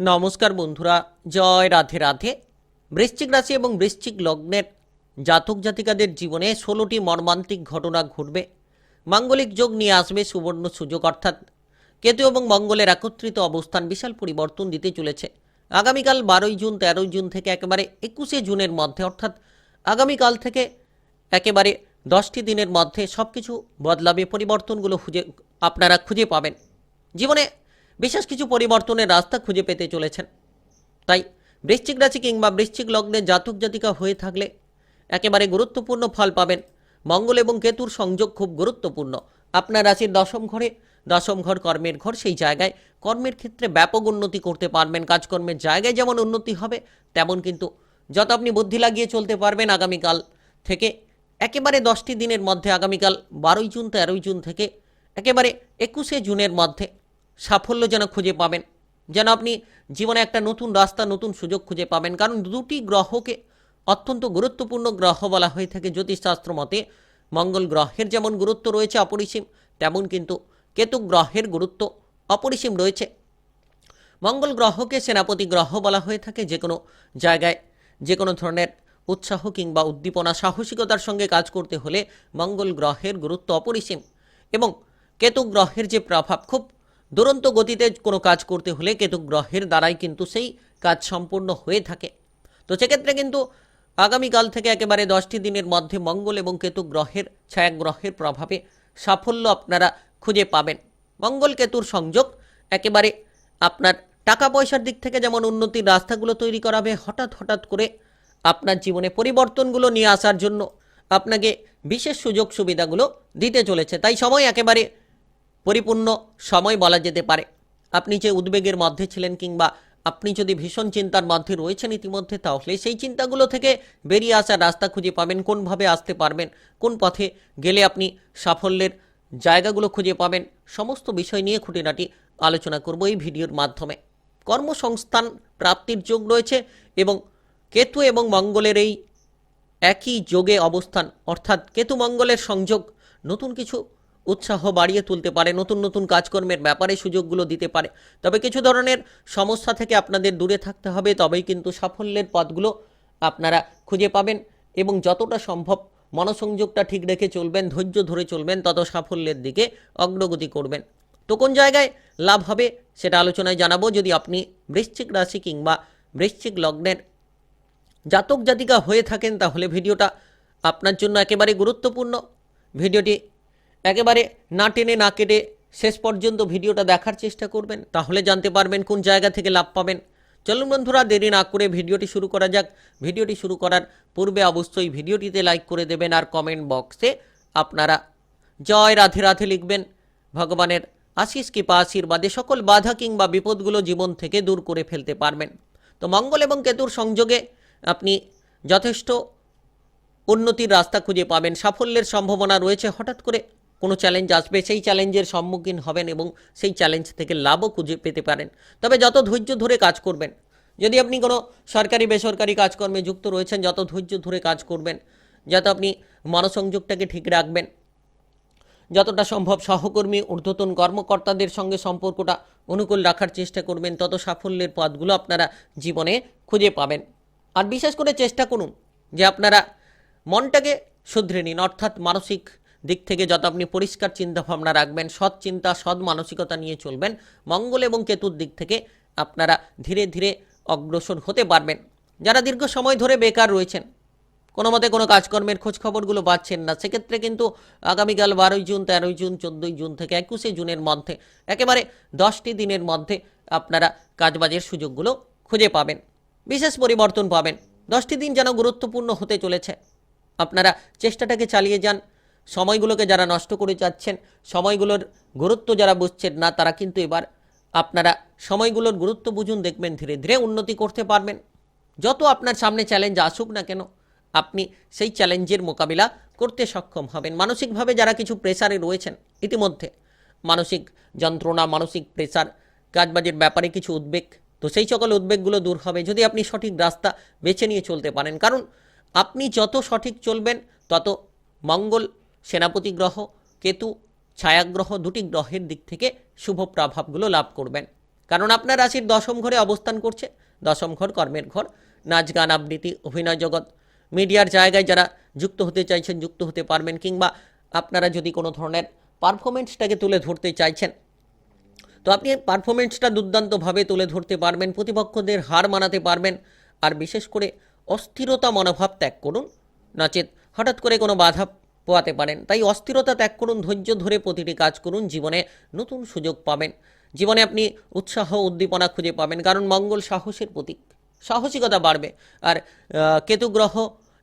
নমস্কার বন্ধুরা, জয় রাধে রাধে। বৃশ্চিক রাশি এবং বৃশ্চিক লগ্নের জাতক জাতিকাদের জীবনে ষোলোটি মর্মান্তিক ঘটনা ঘটবে। মাঙ্গলিক যোগ নিয়ে আসবে সুবর্ণ সুযোগ, অর্থাৎ কেতু এবং মঙ্গলের একত্রিত অবস্থান বিশাল পরিবর্তন দিতে চলেছে। আগামীকাল বারোই জুন, তেরোই জুন থেকে একেবারে একুশে জুনের মধ্যে, অর্থাৎ আগামীকাল থেকে একেবারে দশটি দিনের মধ্যে সব কিছু বদলাবে। পরিবর্তনগুলো খুঁজে আপনারা খুঁজে পাবেন। জীবনে বিশেষ কিছু পরিবর্তনের রাস্তা খুঁজে পেতে চলেছেন। তাই বৃশ্চিক রাশি কিংবা বৃশ্চিক লগ্নে জাতক জাতিকা হয়ে থাকলে একেবারে গুরুত্বপূর্ণ ফল পাবেন। মঙ্গল এবং কেতুর সংযোগ খুব গুরুত্বপূর্ণ। আপনার রাশির দশম ঘরে, দশম ঘর কর্মের ঘর, সেই জায়গায় কর্মের ক্ষেত্রে ব্যাপক উন্নতি করতে পারবেন। কাজকর্মের জায়গায় যেমন উন্নতি হবে, তেমন কিন্তু যত আপনি বুদ্ধি লাগিয়ে চলতে পারবেন আগামীকাল থেকে। একেবারে দশটি দিনের মধ্যে আগামীকাল বারোই জুন, তেরোই জুন থেকে একেবারে একুশে জুনের মধ্যে সাফল্য যেন খুঁজে পাবেন। যেন আপনি জীবনে একটা নতুন রাস্তা, নতুন সুযোগ খুঁজে পাবেন। কারণ দুটি গ্রহকে অত্যন্ত গুরুত্বপূর্ণ গ্রহ বলা হয়ে থাকে জ্যোতিষশাস্ত্র মতে। মঙ্গল গ্রহের যেমন গুরুত্ব রয়েছে, অপরিসীম, তেমন কিন্তু কেতু গ্রহের গুরুত্ব অপরিসীম রয়েছে। মঙ্গল গ্রহকে সেনাপতি গ্রহ বলা হয়ে থাকে যে কোনো জায়গায় যে কোনো ধরনের উৎসাহ কিংবা উদ্দীপনা, সাহসিকতার সঙ্গে কাজ করতে হলে মঙ্গল গ্রহের গুরুত্ব অপরিসীম। এবং কেতু গ্রহের যে প্রভাব, খুব দুরন্ত গতিতে কোনো কাজ করতে হলে কেতু গ্রহের দ্বারাই কিন্তু সেই কাজ সম্পূর্ণ হয়ে থাকে। তো সেক্ষেত্রে কিন্তু আগামীকাল থেকে একেবারে দশটি দিনের মধ্যে মঙ্গল এবং কেতু গ্রহের, ছায়াগ্রহের প্রভাবে সাফল্য আপনারা খুঁজে পাবেন। মঙ্গল কেতুর সংযোগ, একেবারে আপনার টাকা পয়সার দিক থেকে যেমন উন্নতির রাস্তাগুলো তৈরি করাবে হঠাৎ হঠাৎ করে আপনার জীবনে পরিবর্তনগুলো নিয়ে আসার জন্য আপনাকে বিশেষ সুযোগ সুবিধাগুলো দিতে চলেছে। তাই সময় একেবারে পরিপূর্ণ সময় বলা যেতে পারে। আপনি যে উদ্বেগের মধ্যে ছিলেন কিংবা আপনি যদি ভীষণ চিন্তার মধ্যে রয়েছেন ইতিমধ্যে, তাহলে সেই চিন্তাগুলো থেকে বেরিয়ে আসার রাস্তা খুঁজে পাবেন, কোনভাবে আসতে পারবেন, কোন পথে গেলে আপনি সাফল্যের জায়গাগুলো খুঁজে পাবেন, সমস্ত বিষয় নিয়ে খুঁটিনাটি আলোচনা করব এই ভিডিওর মাধ্যমে। কর্মসংস্থান প্রাপ্তির যোগ রয়েছে এবং কেতু এবং মঙ্গলের এই একই যোগে অবস্থান, অর্থাৎ কেতু মঙ্গলের সংযোগ, নতুন কিছু উৎসাহ বাড়িয়ে তুলতে পারে, নতুন নতুন কাজকর্মের ব্যাপারে সুযোগগুলো দিতে পারে। তবে কিছু ধরনের সমস্যা থেকে আপনাদের দূরে থাকতে হবে, তবেই কিন্তু সাফল্যের পথগুলো আপনারা খুঁজে পাবেন এবং যতটা সম্ভব মনসংযোগটা ঠিক রেখে চলবেন, ধৈর্য ধরে চলবেন, তত সাফল্যের দিকে অগ্রগতি করবেন। তো কোন জায়গায় লাভ হবে সেটা আলোচনায় জানাব। যদি আপনি বৃশ্চিক রাশি কিংবা বৃশ্চিক লগ্নের জাতক জাতিকা হয়ে থাকেন, তাহলে ভিডিওটা আপনার জন্য একেবারে গুরুত্বপূর্ণ। ভিডিওটি একেবারে না টেনে না কেটে শেষ পর্যন্ত ভিডিওটা দেখার চেষ্টা করবেন, তাহলে জানতে পারবেন কোন জায়গা থেকে লাভ পাবেন। চলুন বন্ধুরা, দেরি না করে ভিডিওটি শুরু করা যাক। ভিডিওটি শুরু করার পূর্বে অবশ্যই ভিডিওটিতে লাইক করে দেবেন আর কমেন্ট বক্সে আপনারা জয় রাধে রাধে লিখবেন। ভগবানের আশিস কৃপা আশীর্বাদে সকল বাধা কিংবা বিপদগুলো জীবন থেকে দূর করে ফেলতে পারবেন। তো মঙ্গল এবং কেতুর সংযোগে আপনি যথেষ্ট উন্নতির রাস্তা খুঁজে পাবেন, সাফল্যের সম্ভাবনা রয়েছে। হঠাৎ করে কোনো চ্যালেঞ্জ আসবে, সেই চ্যালেঞ্জের সম্মুখীন হবেন এবং সেই চ্যালেঞ্জ থেকে লাভও খুঁজে পেতে পারেন। তবে যত ধৈর্য ধরে কাজ করবেন, যদি আপনি কোনো সরকারি, বেসরকারি কাজকর্মে যুক্ত রয়েছেন, যত ধৈর্য ধরে কাজ করবেন, যত আপনি মনসংযোগটাকে ঠিক রাখবেন, যতটা সম্ভব সহকর্মী, ঊর্ধ্বতন কর্মকর্তাদের সঙ্গে সম্পর্কটা অনুকূল রাখার চেষ্টা করবেন, তত সাফল্যের পথগুলো আপনারা জীবনে খুঁজে পাবেন। আর বিশেষ করে চেষ্টা করুন যে আপনারা মনটাকে শুধরে নিন, অর্থাৎ মানসিক দিক থেকে যত আপনি পরিষ্কার চিন্তাভাবনা রাখবেন, সৎ চিন্তা, সৎ মানসিকতা নিয়ে চলবেন, মঙ্গল এবং কেতুর দিক থেকে আপনারা ধীরে ধীরে অগ্রসর হতে পারবেন। যারা দীর্ঘ সময় ধরে বেকার রয়েছেন, কোনো মতে কোনো কাজকর্মের খোঁজ খবরগুলো পাচ্ছেন না, সেক্ষেত্রে কিন্তু আগামীকাল বারোই জুন, তেরোই জুন, চোদ্দোই জুন থেকে একুশে জুনের মধ্যে, একেবারে দশটি দিনের মধ্যে আপনারা কাজবাজের সুযোগগুলো খুঁজে পাবেন, বিশেষ পরিবর্তন পাবেন। দশটি দিন যেন গুরুত্বপূর্ণ হতে চলেছে। আপনারা চেষ্টাটাকে চালিয়ে যান সময়গুলোকে যারা নষ্ট করে যাচ্ছেন, সময়গুলোর গুরুত্ব যারা বুঝছেন না, তারা কিন্তু এবার আপনারা সময়গুলোর গুরুত্ব বুঝুন, দেখবেন ধীরে ধীরে উন্নতি করতে পারবেন। যত আপনার সামনে চ্যালেঞ্জ আসুক না কেন, আপনি সেই চ্যালেঞ্জের মোকাবিলা করতে সক্ষম হবেন। মানসিকভাবে যারা কিছু প্রেসারে রয়েছেন, ইতিমধ্যে মানসিক যন্ত্রণা, মানসিক প্রেসার কাজবাজের ব্যাপারে কিছু উদ্বেগ, তো সেই সকল উদ্বেগগুলো দূর হবে যদি আপনি সঠিক রাস্তা বেছে নিয়ে চলতে পারেন। কারণ আপনি যত সঠিক চলবেন, তত মঙ্গল সেনাপতি গ্রহ, কেতু, ছায়াগ্রহ দুটি গ্রহের দিক থেকে শুভ প্রভাবগুলো লাভ করবেন। কারণ আপনার রাশির দশম ঘরে অবস্থান করছে। দশম ঘর কর্মের ঘর। নাচ, গান, আবৃত্তি, অভিনয় জগৎ। মিডিয়ার জায়গায় যারা যুক্ত হতে চাইছেন, যুক্ত হতে পারবেন, কিংবা আপনারা যদি কোনো ধরনের পারফরমেন্সটাকে তুলে ধরতে চাইছেন, তো আপনি পারফরমেন্সটা দুর্দান্তভাবে তুলে ধরতে পারবেন, প্রতিপক্ষদের হার মানাতে পারবেন, আর বিশেষ করে অস্থিরতা মনোভাব ত্যাগ করুন। নচেত হঠাৎ করে কোনো বাধা পোয়াতে পারেন। তাই অস্থিরতা ত্যাগ করুন, ধৈর্য ধরে প্রতিটি কাজ করুন, জীবনে নতুন সুযোগ পাবেন। জীবনে আপনি উৎসাহ, উদ্দীপনা খুঁজে পাবেন, কারণ মঙ্গল সাহসের প্রতীক। সাহসিকতা বাড়বে। আর কেতু গ্রহ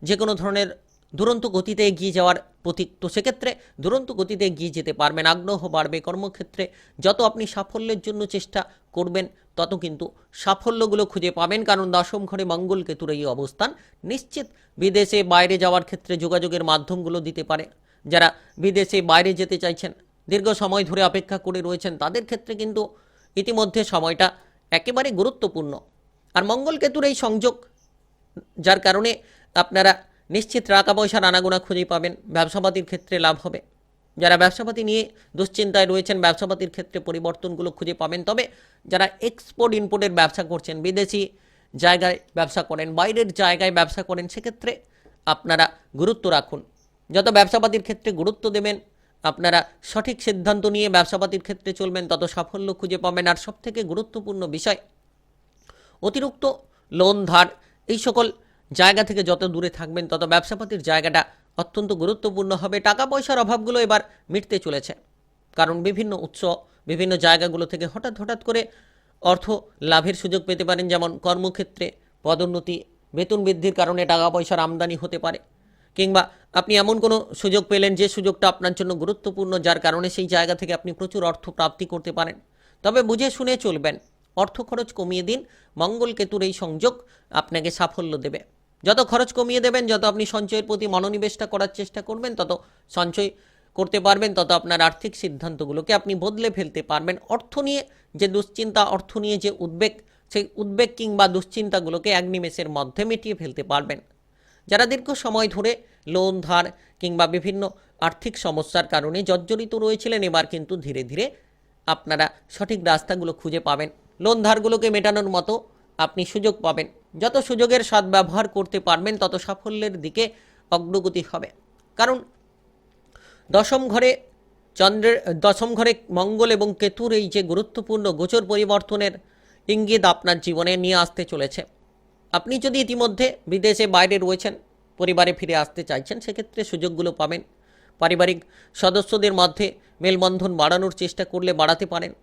যে কোনো ধরনের দুরন্ত গতিতে এগিয়ে যাওয়ার প্রতীক। তো সেক্ষেত্রে দুরন্ত গতিতে এগিয়ে যেতে পারবেন, আগ্রহ বাড়বে। কর্মক্ষেত্রে যত আপনি সাফল্যের জন্য চেষ্টা করবেন তত কিন্তু সাফল্যগুলো খুঁজে পাবেন, কারণ দশম ঘরে মঙ্গল কেতুর এই অবস্থান। নিশ্চিত বিদেশে বাইরে যাওয়ার ক্ষেত্রে যোগাযোগের মাধ্যমগুলো দিতে পারে। যারা বিদেশে বাইরে যেতে চাইছেন, দীর্ঘ সময় ধরে অপেক্ষা করে রয়েছেন, তাদের ক্ষেত্রে কিন্তু ইতিমধ্যে সময়টা একেবারে গুরুত্বপূর্ণ। আর মঙ্গল কেতুর এই সংযোগ, যার কারণে আপনারা নিশ্চিত টাকা পয়সার আনাগোনা খুঁজে পাবেন, ব্যবসাপাতির ক্ষেত্রে লাভ হবে। যারা ব্যবসাপাতি নিয়ে দুশ্চিন্তায় রয়েছেন, ব্যবসাপাতির ক্ষেত্রে পরিবর্তনগুলো খুঁজে পাবেন। তবে যারা এক্সপোর্ট ইম্পোর্টের ব্যবসা করছেন, বিদেশি জায়গায় ব্যবসা করেন, বাইরের জায়গায় ব্যবসা করেন, সেক্ষেত্রে আপনারা গুরুত্ব রাখুন। যত ব্যবসাপাতির ক্ষেত্রে গুরুত্ব দেবেন, আপনারা সঠিক সিদ্ধান্ত নিয়ে ব্যবসাপাতির ক্ষেত্রে চলবেন, তত সাফল্য খুঁজে পাবেন। আর সবথেকে গুরুত্বপূর্ণ বিষয়, অতিরিক্ত লোন ধার, এই সকল জায়গা থেকে যত দূরে থাকবেন, তত ব্যবসাপাতির জায়গাটা অত্যন্ত গুরুত্বপূর্ণ হবে। টাকা পয়সার অভাবগুলো এবার মিটতে চলেছে। কারণ বিভিন্ন উৎস, বিভিন্ন জায়গাগুলো থেকে হঠাৎ হঠাৎ করে অর্থ লাভের সুযোগ পেতে পারেন, যেমন কর্মক্ষেত্রে পদোন্নতি, বেতন বৃদ্ধির কারণে টাকা পয়সার আমদানি হতে পারে। কিংবা আপনি এমন কোনো সুযোগ পেলেন যে সুযোগটা আপনার জন্য গুরুত্বপূর্ণ, যার কারণে সেই জায়গা থেকে আপনি প্রচুর অর্থ প্রাপ্তি করতে পারেন। তবে বুঝে শুনে চলবেন, অর্থ খরচ কমিয়ে দিন, মঙ্গল কেতুর এই সংযোগ আপনাকে সাফল্য দেবে। যত খরচ কমিয়ে দেবেন, যত আপনি সঞ্চয়ের প্রতি মনোনিবেশটা করার চেষ্টা করবেন, তত সঞ্চয় করতে পারবেন, তত আপনার আর্থিক সিদ্ধান্তগুলোকে আপনি বদলে ফেলতে পারবেন। অর্থ নিয়ে যে দুশ্চিন্তা, অর্থ নিয়ে যে উদ্বেগ, সেই উদ্বেগ কিংবা দুশ্চিন্তাগুলোকে এক নিমেষের মধ্যে মিটিয়ে ফেলতে পারবেন। যারা দীর্ঘ সময় ধরে লোন, ধার কিংবা বিভিন্ন আর্থিক সমস্যার কারণে জর্জরিত রয়েছিলেন, এবার কিন্তু ধীরে ধীরে আপনারা সঠিক রাস্তাগুলো খুঁজে পাবেন। লোন, ধারগুলোকে মেটানোর মতো আপনি সুযোগ পাবেন। যত সুযোগের সদ্ব্যবহার করতে পারবেন, তত সাফল্যের দিকে অগ্রগতি হবে। কারণ দশম ঘরে চন্দ্রের, দশম ঘরে মঙ্গল এবং কেতুর এই যে গুরুত্বপূর্ণ গোচর পরিবর্তনের ইঙ্গিত আপনার জীবনে নিয়ে আসতে চলেছে। আপনি যদি ইতিমধ্যে বিদেশে বাইরে রয়েছেন, পরিবারে ফিরে আসতে চাইছেন, সেক্ষেত্রে সুযোগগুলো পাবেন। পারিবারিক সদস্যদের মধ্যে মেলবন্ধন বাড়ানোর চেষ্টা করলে বাড়াতে পারেন।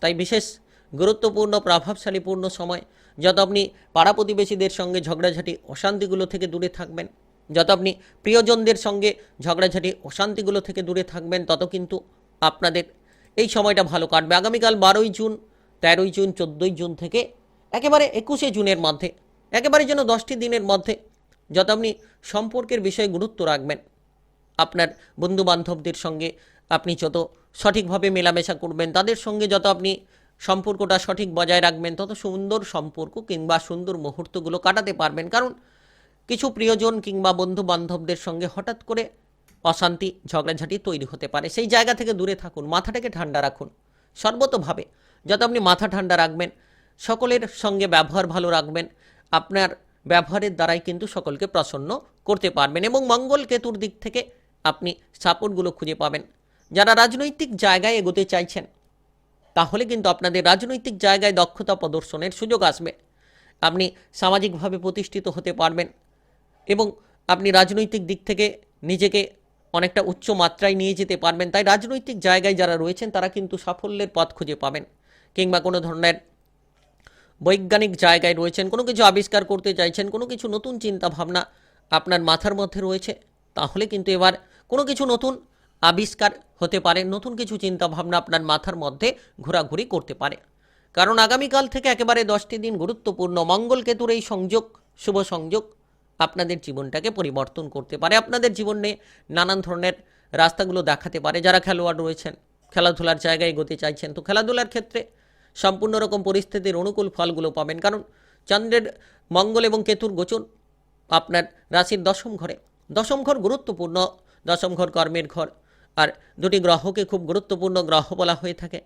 তাই বিশেষ গুরুত্বপূর্ণ, প্রভাবশালীপূর্ণ সময় যত আপনি পাড়া প্রতিবেশীদের সঙ্গে ঝগড়াঝাটি, অশান্তিগুলো থেকে দূরে থাকবেন। যত আপনি প্রিয়জনদের সঙ্গে ঝগড়াঝাটি, অশান্তিগুলো থেকে দূরে থাকবেন, তত কিন্তু আপনাদের এই সময়টা ভালো কাটবে। আগামীকাল বারোই জুন, তেরোই জুন, চোদ্দোই জুন থেকে একেবারে একুশে জুনের মধ্যে, একেবারে যেন দশটি দিনের মধ্যে যত আপনি সম্পর্কের বিষয়ে গুরুত্ব রাখবেন, আপনার বন্ধু বান্ধবদের সঙ্গে আপনি যত সঠিকভাবে মেলামেশা করবেন, তাদের সঙ্গে যত আপনি সম্পর্কটা সঠিক বজায় রাখবেন, তত সুন্দর সম্পর্ক কিংবা সুন্দর মুহূর্তগুলো কাটাতে পারবেন। কারণ কিছু প্রিয়জন কিংবা বন্ধু বান্ধবদের সঙ্গে হঠাৎ করে অশান্তি, ঝগড়াঝাটি তৈরি হতে পারে। সেই জায়গা থেকে দূরে থাকুন, মাথাটাকে ঠান্ডা রাখুন। সর্বতভাবে যত আপনি মাথা ঠান্ডা রাখবেন, সকলের সঙ্গে ব্যবহার ভালো রাখবেন, আপনার ব্যবহারের দ্বারাই কিন্তু সকলকে প্রসন্ন করতে পারবেন এবং মঙ্গল কেতুর দিক থেকে আপনি সাপোর্টগুলো খুঁজে পাবেন। যারা রাজনৈতিক জায়গায় এগোতে চাইছেন তাহলে কিন্তু আপনাদের রাজনৈতিক জায়গায় দক্ষতা প্রদর্শনের সুযোগ আসবে। আপনি সামাজিকভাবে প্রতিষ্ঠিত হতে পারবেন এবং আপনি রাজনৈতিক দিক থেকে নিজেকে অনেকটা উচ্চ মাত্রায় নিয়ে যেতে পারবেন। তাই রাজনৈতিক জায়গায় যারা রয়েছেন, তারা কিন্তু সাফল্যের পথ খুঁজে পাবেন। কিংবা কোনো ধরনের বৈজ্ঞানিক জায়গায় রয়েছেন, কোনো কিছু আবিষ্কার করতে চাইছেন, কোনো কিছু নতুন চিন্তা ভাবনা আপনার মাথার মধ্যে রয়েছে, তাহলে কিন্তু এবার কোনো কিছু নতুন আবিষ্কার হতে পারে, নতুন কিছু চিন্তা ভাবনা আপনার মাথার মধ্যে ঘোরাঘুরি করতে পারে। কারণ আগামীকাল থেকে একেবারে দশটি দিন গুরুত্বপূর্ণ মঙ্গল কেতুর এই সংযোগ, শুভ সংযোগ আপনাদের জীবনটাকে পরিবর্তন করতে পারে। আপনাদের জীবনে নানান ধরনের রাস্তাগুলো দেখাতে পারে। যারা খেলোয়াড় রয়েছেন, খেলাধুলার জায়গায় গতি চাইছেন, তো খেলাধুলার ক্ষেত্রে সম্পূর্ণ রকম পরিস্থিতির অনুকূল ফলগুলো পাবেন। কারণ চন্দ্রের মঙ্গল এবং কেতুর গোচর আপনার রাশির দশম ঘরে। দশম ঘর গুরুত্বপূর্ণ, দশম ঘর কর্মের ঘর। আর দুটি গ্রহকে খুব গুরুত্বপূর্ণ গ্রহ বলা হয়ে থাকে।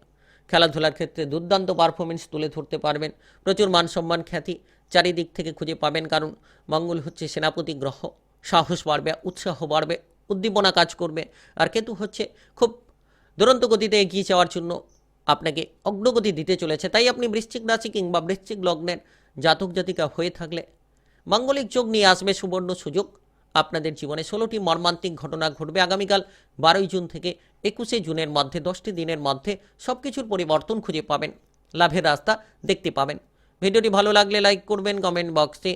খেলাধুলার ক্ষেত্রে দুর্দান্ত পারফরমেন্স তুলে ধরতে পারবেন। প্রচুর মান সম্মান খ্যাতি চারিদিক থেকে খুঁজে পাবেন, কারণ মঙ্গল হচ্ছে সেনাপতি গ্রহ। সাহস বাড়বে, উৎসাহ বাড়বে, উদ্দীপনা কাজ করবে। আর কেতু হচ্ছে খুব দুরন্ত গতিতে এগিয়ে যাওয়ার জন্য আপনাকে অগ্রগতি দিতে চলেছে। তাই আপনি বৃশ্চিক রাশি কিংবা বৃশ্চিক লগ্নের জাতক জাতিকা হয়ে থাকলে মাঙ্গলিক যোগ নিয়ে আসবে সুবর্ণ সুযোগ। আপনাদের জীবনে ষোলোটি মর্মান্তিক ঘটনা ঘটবে আগামীকাল বারোই জুন থেকে একুশে জুনের মধ্যে, দশটি দিনের মধ্যে সব কিছুর পরিবর্তন খুঁজে পাবেন। লাভের রাস্তা দেখতে পাবেন। ভিডিওটি ভালো লাগলে লাইক করবেন, কমেন্ট বক্সে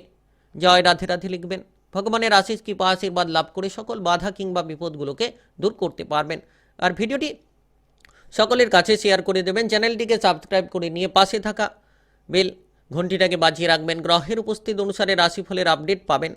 জয় রাধে রাধে লিখবেন। ভগবানের আশিস কৃপা, আশীর্বাদ লাভ করে সকল বাধা কিংবা বিপদগুলোকে দূর করতে পারবেন। আর ভিডিওটি সকলের কাছে শেয়ার করে দেবেন। চ্যানেলটিকে সাবস্ক্রাইব করে নিয়ে পাশে থাকা বেল ঘন্টিটাকে বাজিয়ে রাখবেন। গ্রহের উপস্থিত অনুসারে রাশিফলের আপডেট পাবেন।